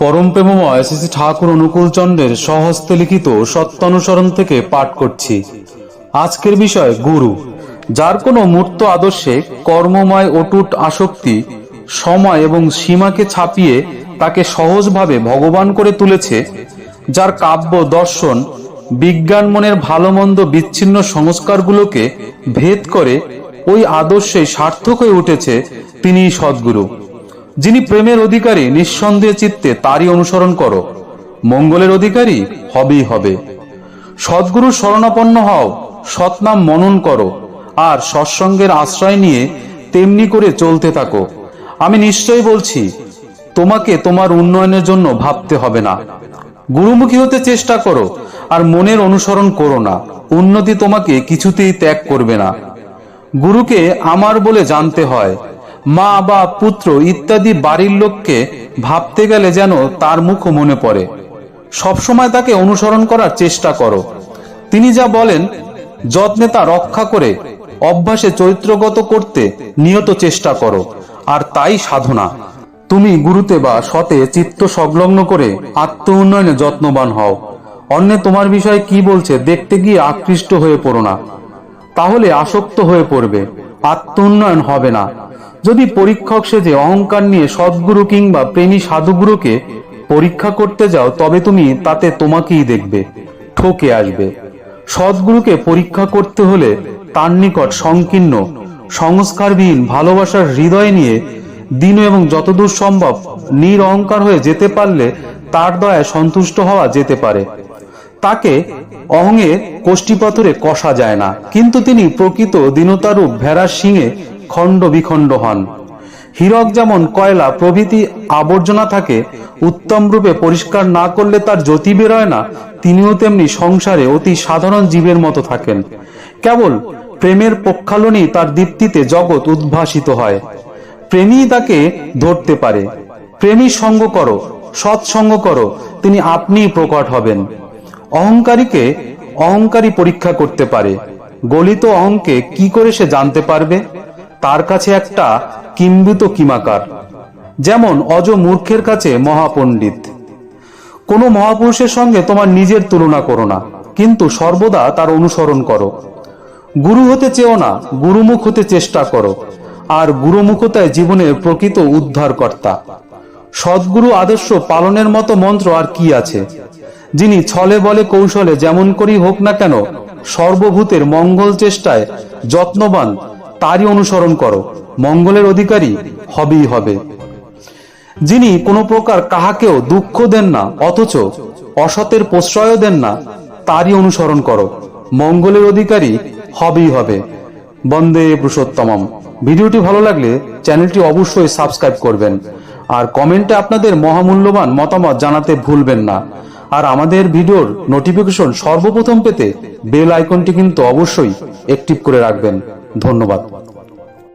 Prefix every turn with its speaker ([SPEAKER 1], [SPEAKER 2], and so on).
[SPEAKER 1] পরম প্রেমময় শ্রী ঠাকুর অনুকূল চন্দ্রের স্বহস্তে লিখিত সত্যানুসরণ থেকে পাঠ করছি। আজকের বিষয় গুরু, যার কোনো মূর্ত আদর্শে কর্মময় অটুট আসক্তি, সময় এবং সীমাকে ছাপিয়ে তাকে সহজভাবে ভগবান করে তুলেছে, যার কাব্য, দর্শন, বিজ্ঞান মনের ভালো মন্দ বিচ্ছিন্ন সংস্কারগুলোকে ভেদ করে ওই আদর্শে সার্থক হয়ে উঠেছে তিনিই সদ্গুরু। যিনি প্রেমের অধিকারী, নিঃসন্দেহ চিত্তে তারই অনুসরণ করো। মঙ্গলের অধিকারী হবেই হবে। সদ্গুরু শরণাপন্ন হও, সৎনাম মনন করো, আর সৎসঙ্গের আশ্রয় নিয়ে তেমনি করে চলতে থাকো। আমি নিশ্চয়ই বলছি, তোমাকে তোমার উন্নয়নের জন্য ভাবতে হবে না। গুরুমুখী হতে চেষ্টা করো, আর মনের অনুসরণ করো না। উন্নতি তোমাকে কিছুতেই ত্যাগ করবে না। গুরুকে আমার বলে জানতে হয় মা বা পুত্র ইত্যাদি বাড়ির লোককে ভাবতে গেলে যেন তার মুখ মনে পড়ে। সবসময় তাকে অনুসরণ করার চেষ্টা করো। তিনি যা বলেন, যত্নে তা রক্ষা করে অভ্যাসে চরিত্রগত করতে নিয়ত চেষ্টা করো, আর তাই সাধনা। তুমি গুরুতে বা সতে চিত্ত সংলগ্ন করে আত্ম উন্নয়নে যত্নবান হও। অন্যে তোমার বিষয়ে কি বলছে দেখতে গিয়ে আকৃষ্ট হয়ে পড়ো না। তাহলে আসক্ত হয়ে পড়বে। আত্ম উন্নয়ন হবে না। যদি পরীক্ষক সেজে অহংকার নিয়ে সদ্গুরু কিংবা প্রেমী সাধুগুরুকে পরীক্ষা করতে যাও, তবে তুমি তাতে তোমাকেই দেখবে, ঠকে আসবে। সদ্গুরুকে পরীক্ষা করতে হলে তার নিকট সংকীর্ণ, সংস্কারবিহীন ভালোবাসার হৃদয় নিয়ে দিন এবং যতদূর সম্ভব নির অহংকার হয়ে যেতে পারলে তার দয়ায় সন্তুষ্ট হওয়া যেতে পারে। তাকে অহঙে কোষ্ঠীপাথরে কষা যায় না। কিন্তু তিনি প্রকৃত দীনতারূপ ভেড়ার শিঙে খণ্ড বিখণ্ড হন। হীরক যেমন কয়লা, প্রভৃতি আবর্জনা থাকে, উত্তম রূপে পরিষ্কার না করলে তার জ্যোতি বেরোয় না, তিনিও তেমনি সংসারে অতি সাধারণ জীবের মতো থাকেন। কেবল প্রেমের পক্ষালনই তার দীপ্তিতে জগৎ উদ্ভাসিত হয়। প্রেমী তাকে ধরতে পারে। প্রেমী সঙ্গ করো, সৎসঙ্গ করো, তিনি আপনিই প্রকট হবেন। অহংকারীকে অহংকারী পরীক্ষা করতে পারে। গলিত অহংকে কি করে সে জানতে পারবে? তার কাছে একটা কিম্বুত কিমাকার, যেমন অজ মূর্খের কাছে মহাপণ্ডিত। কোনো মহাপুরুষের সঙ্গে তোমার নিজের তুলনা করো না, কিন্তু সর্বদা তার অনুসরণ করো। গুরু হতে চেও না, গুরুমুখ হতে চেষ্টা করো, আর গুরুমুখতায় জীবনের প্রকৃত উদ্ধারকর্তা। সদ্গুরু আদর্শ পালনের মতো মন্ত্র আর কি আছে? যিনি ছলে বলে কৌশলে যেমন করেই হোক না কেন সর্বভূতের মঙ্গল চেষ্টায় যত্নবান, তারই অনুসরণ করো। মঙ্গলের অধিকারী হবেই হবে। যিনি কোনো প্রকার কাহাকেও দুঃখ দেন না, অথচ অসতের প্রশ্রয় দেন না, তারই অনুসরণ করো। মঙ্গলের অধিকারী হবেই হবে। বন্দে পুরুষোত্তমম। ভিডিওটি ভালো লাগলে চ্যানেলটি অবশ্যই সাবস্ক্রাইব করবেন। আর কমেন্টে আপনাদের মহামূল্যবান মতামত জানাতে ভুলবেন না। আর আমাদের ভিডিওর নোটিফিকেশন সর্বপ্রথম পেতে বেল আইকনটি কিন্তু অবশ্যই অ্যাক্টিভ করে রাখবেন। ধন্যবাদ।